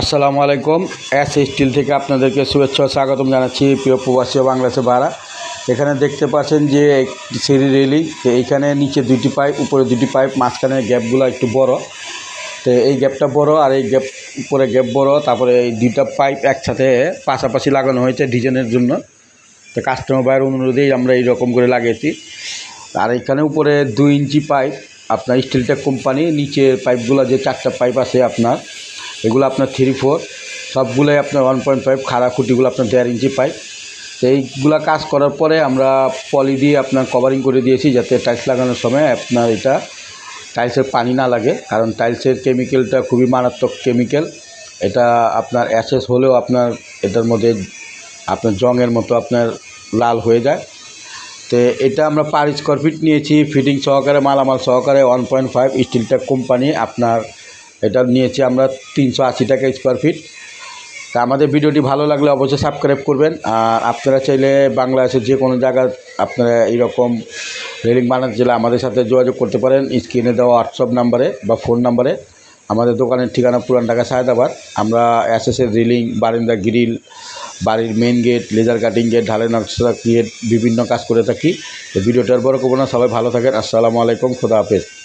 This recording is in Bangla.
আসসালামু আলাইকুম। এস স্টিল থেকে আপনাদেরকে শুভেচ্ছা স্বাগতম জানাচ্ছি প্রিয় প্রবাসী বাংলাদেশে ভাড়া। এখানে দেখতে পাচ্ছেন যে সিঁড়ি রেলিং। তো এইখানে নিচে দুটি পাইপ, উপরে দুটি পাইপ মাঝখানে গ্যাপগুলো একটু বড়। তো এই গ্যাপটা বড় আর এই গ্যাপ, উপরে গ্যাপ বড়। তারপরে এই দুইটা পাইপ একসাথে পাশাপাশি লাগানো হয়েছে ডিজাইনের জন্য। তো কাস্টমার ভাইয়ের অনুরোধেই আমরা এইরকম করে লাগিয়েছি। আর এখানে উপরে দুই ইঞ্চি পাইপ। আপনার স্টিলটেক কোম্পানি নিচের পাইপগুলো যে চারটা পাইপ আছে আপনার এগুলো আপনার থ্রি ফোর সবগুলোই আপনার ওয়ান পয়েন্ট ফাইভ খাড়া খুঁটিগুলো আপনার দেড় ইঞ্চি পাইপ তো এইগুলা কাজ করার পরে আমরা পলি দিয়ে আপনার কভারিং করে দিয়েছি যাতে টাইলস লাগানোর সময় আপনার এটা টাইলসের পানি না লাগে, কারণ টাইলসের কেমিক্যালটা খুবই মারাত্মক কেমিক্যাল এটা আপনার অ্যাসেস হলেও আপনার এটার মধ্যে আপনার জংয়ের মতো আপনার লাল হয়ে যায়। তো এটা আমরা পার স্কোয়ার ফিট নিয়েছি ফিটিং সহকারে, মালামাল সহকারে ওয়ান পয়েন্ট ফাইভ স্টিলটা কোম্পানি আপনার এটা নিয়েছি আমরা তিনশো আশি টাকা স্কোয়ার ফিট তা আমাদের ভিডিওটি ভালো লাগলে অবশ্যই সাবস্ক্রাইব করবেন। আর আপনারা চাইলে বাংলাদেশের যে কোনো জায়গায় আপনারা এইরকম রেলিং বানাতে চাইলে আমাদের সাথে যোগাযোগ করতে পারেন। স্ক্রিনে দেওয়া হোয়াটসঅ্যাপ নাম্বারে বা ফোন নাম্বারে। আমাদের দোকানের ঠিকানা পুরান ঢাকা, সায়দাবাদ। আমরা অ্যাসেসের রিলিং, বারিন্দা গ্রিল, বাড়ির main gate laser cutting gate ঢালাই নকশা বিভিন্ন কাজ করে থাকি। ভিডিওটার বড় করব না। সবাই ভালো থাকেন। আসসালামু আলাইকুম। খুদা হাফেজ।